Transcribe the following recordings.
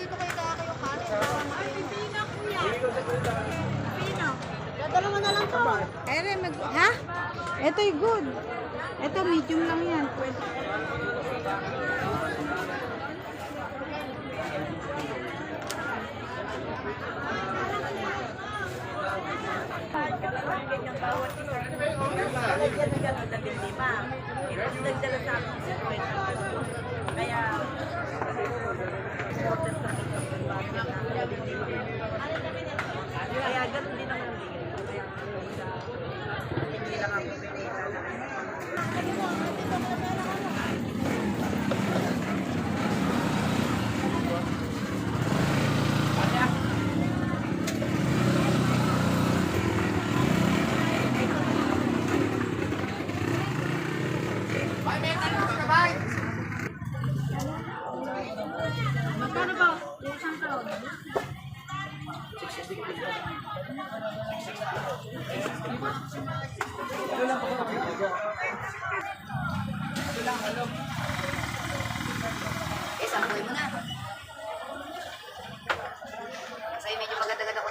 dito kayo kaya kayo kanin. Ay, pipino kuya. Pipino. Dalawa na lang to. Ere, mag... Ha? Ito'y good. Ito, medium lang yan. Pwede. Kaya Thank you. Sampuin mo na. Kasi medyo maganda-ganda ko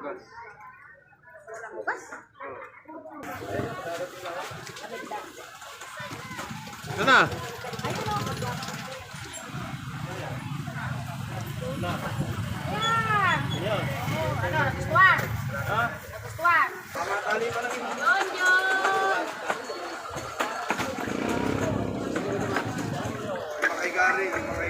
bukas. Bukas? Yun, yun! Makay gari, makay...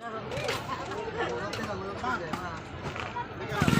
Thank you.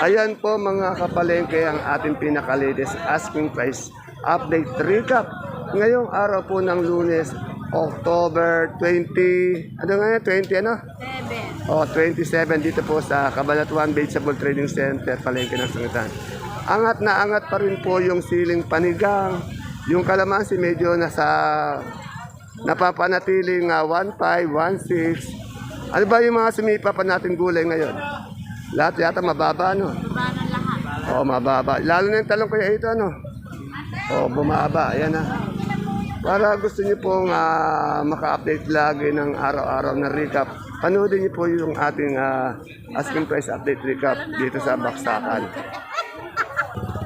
Ayan po mga kapalengke ang ating pinakalides asking price update recap. Ngayong araw po ng lunes, October 20, ano nga yan? 20 ano? 7. Oh, 27 dito po sa Kabalatuan Vegetable Trading Center, Palengke ng Sangitan. Angat na angat pa rin po yung siling panigang. Yung kalamansi medyo nasa napapanatiling uh, 1.5, 1.6, ano ba yung mga sumipa pa natin gulay ngayon? Lahat yata mababa, no? Baba ng lahat. Oo, mababa. Lalo na yung talong kaya ito, ano? Oo, bumaba. Ayan na. Para gusto niyo pong ah, maka-update lagi ng araw-araw na recap, panoodin niyo po yung ating ah, asking price update recap dito sa Baksakan.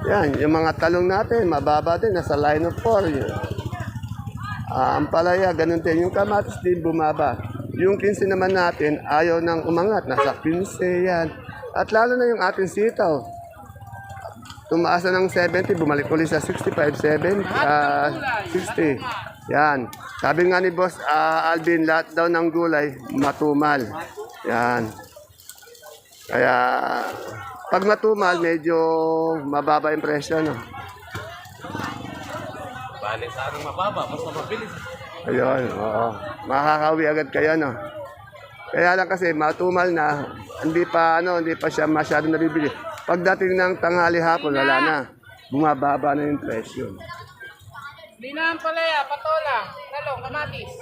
Yan, yung mga talong natin, mababa din, nasa line of 4. Yun. Ah, ang palaya, ganun din. Yung kamatis din bumaba. Yung 15 naman natin, ayaw nang umangat. Nasa 15 yan. At lalo na yung ating sitaw. Tumaas na ng 70, bumalik ulit sa 65, 7, ah, 60. Yan. Sabi nga ni Boss ah, Alvin, lahat daw ng gulay, matumal. Yan. Kaya, pag matumal, medyo mababa yung presyo, no? Balik sa mababa, basta mabilis. Ayun, oo. Makakawi agad kayo, no? Kaya lang kasi matumal na, hindi pa ano, hindi pa siya masyado nabibili. Pagdating ng tanghali hapon, wala na. Bumababa na yung presyo. Linang palaya, patola, talong, kamatis.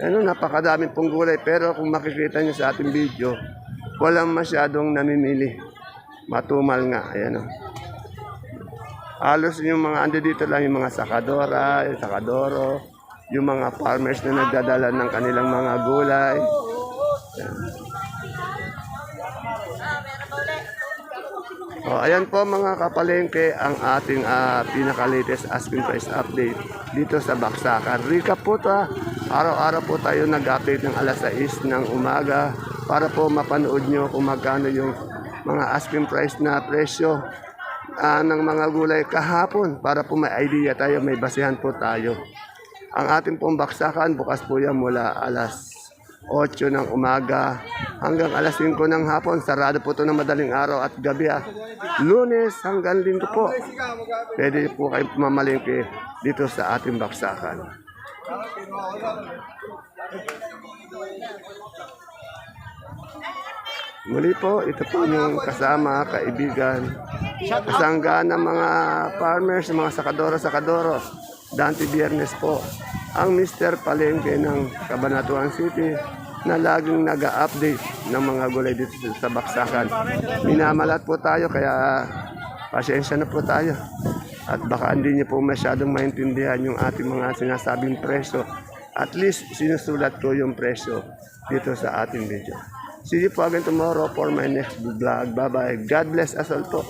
Ano, napakadaming pong gulay. Pero kung makikita nyo sa ating video, walang masyadong namimili. Matumal nga. Ayan o. Halos yung mga ando dito lang, yung mga sakadora, yung sakadoro, yung mga farmers na nagdadala ng kanilang mga gulay. O, ayan po mga kapalengke ang ating ah, pinaka-latest asking price update dito sa Baksakan. Recap po ta. Araw-araw po tayo nag-update ng alas 6 ng umaga para po mapanood nyo kung magkano yung mga asking price na presyo ah, ng mga gulay kahapon para po may idea tayo, may basihan po tayo. Ang ating pong baksakan, bukas po yan mula alas 8 ng umaga hanggang alas 5 ng hapon. Sarado po ito ng madaling araw at gabi. Ah. Lunes hanggang linggo po. Pwede po kayo mamalingki dito sa ating baksakan. Muli po, ito po yung kasama, kaibigan, kasangga ng mga farmers, mga sakadoro-sakadoro. Dante Biernes po, ang Mr. Palengke ng Cabanatuan City na laging nag-update ng mga gulay dito sa Baksakan. Minamalat po tayo, kaya pasensya na po tayo. At baka hindi niyo po masyadong maintindihan yung ating mga sinasabing presyo. At least sinusulat ko yung presyo dito sa ating video. See you again tomorrow for my next vlog. Bye-bye. God bless us all po.